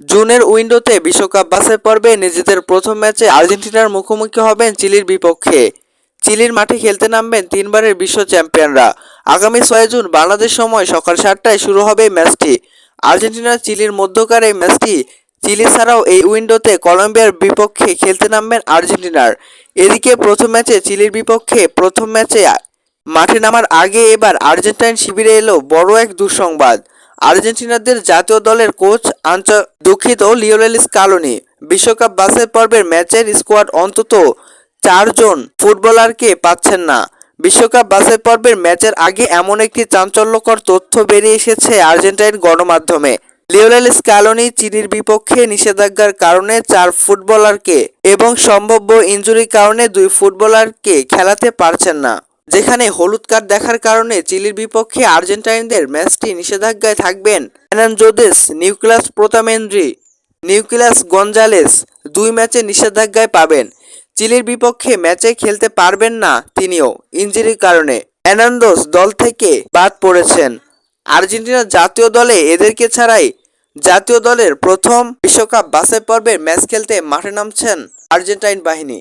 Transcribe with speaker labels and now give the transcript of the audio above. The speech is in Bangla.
Speaker 1: জুনের উইন্ডোতে বিশ্বকাপ বাছাই পর্বে নিজেদের প্রথম ম্যাচে আর্জেন্টিনার মুখোমুখি হবেন চিলির বিপক্ষে। চিলির মাঠে খেলতে নামবেন তিনবারের বিশ্ব চ্যাম্পিয়নরা। আগামী ছয় জুন বাংলাদেশ সময় সকাল সাতটায় শুরু হবে ম্যাচটি। আর্জেন্টিনা চিলির মধ্যকার এই ম্যাচটি চিলি ছাড়াও এই উইন্ডোতে কলম্বিয়ার বিপক্ষে খেলতে নামবেন আর্জেন্টিনার। এদিকে প্রথম ম্যাচে চিলির বিপক্ষে প্রথম ম্যাচে মাঠে নামার আগে এবার আর্জেন্টাইন শিবিরে এলো বড় এক দুঃসংবাদ। আর্জেন্টিনাদের জাতীয় দলের কোচ আঞ্চ দুঃখিত লিওনেল স্কালোনি। বিশ্বকাপ বাছাই পর্বের ম্যাচের স্কোয়াড অন্তত চারজন ফুটবলারকে পাচ্ছেন না। বিশ্বকাপ বাছাই পর্বের ম্যাচের আগে এমন একটি চাঞ্চল্যকর তথ্য বেরিয়ে এসেছে আর্জেন্টাইন গণমাধ্যমে। লিওনেল স্কালোনি চিনির বিপক্ষে নিষেধাজ্ঞার কারণে চার ফুটবলারকে এবং সম্ভাব্য ইনজুরির কারণে দুই ফুটবলারকে খেলাতে পারছেন না। যেখানে হলুদ কার্ড দেখার কারণে চিলির বিপক্ষে আর্জেন্টাইনদের ম্যাচটি নিষেধাজ্ঞায় থাকবেন অ্যানানজোদেস নিউক্লাস প্রোতামেন্দ্রি নিউক্লিয়াস গঞ্জালেস দুই ম্যাচে নিষেধাজ্ঞায় পাবেন। চিলির বিপক্ষে ম্যাচে খেলতে পারবেন না তিনিও, ইনজুরির কারণে। অ্যানান্দোস দল থেকে বাদ পড়েছেন। আর্জেন্টিনা জাতীয় দলে এদেরকে ছাড়াই জাতীয় দলের প্রথম বিশ্বকাপ বাছাই পর্বের ম্যাচ খেলতে মাঠে নামছেন আর্জেন্টাইন বাহিনী।